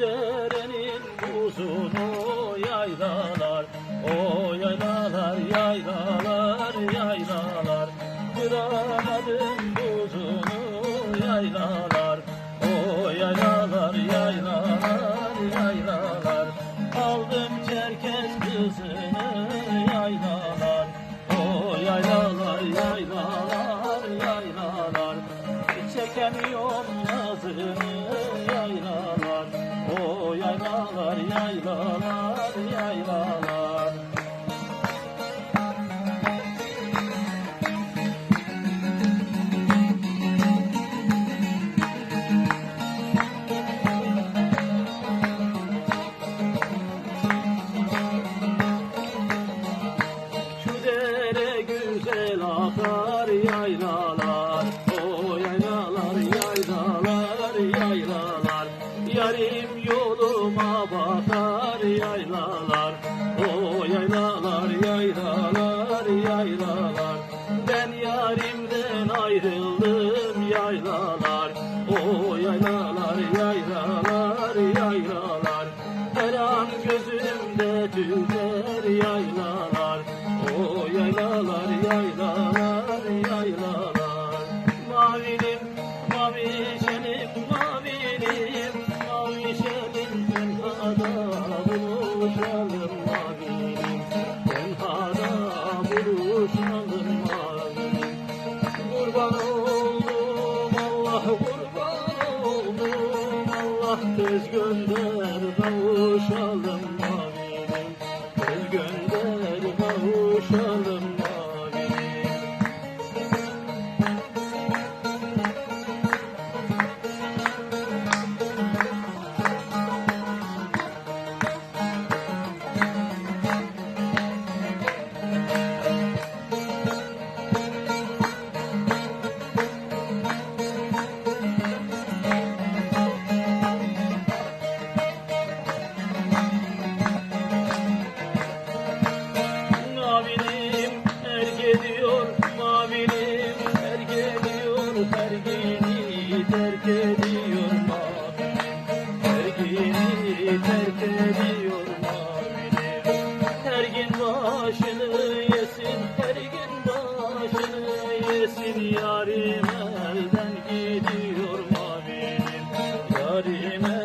derenin uzunu yaylalar. O yaylalar yaylalar yaylalar. Kıramadım buzunu yaylalar. O yaylalar yaylalar yaylalar. Aldım çerkez kızını yaylalar yaylalar yaylalar yaylalar. Ben yarimden ayrıldım yaylalar. O yaylalar yaylalar yaylalar. Her an gözümde tüter yaylalar tez gönder kavuşalım mavilim Tez gönder ediyor mavini Her gün başını yesin, her gün başını yesin. Yarim elden gidiyor mavinim, yarim elden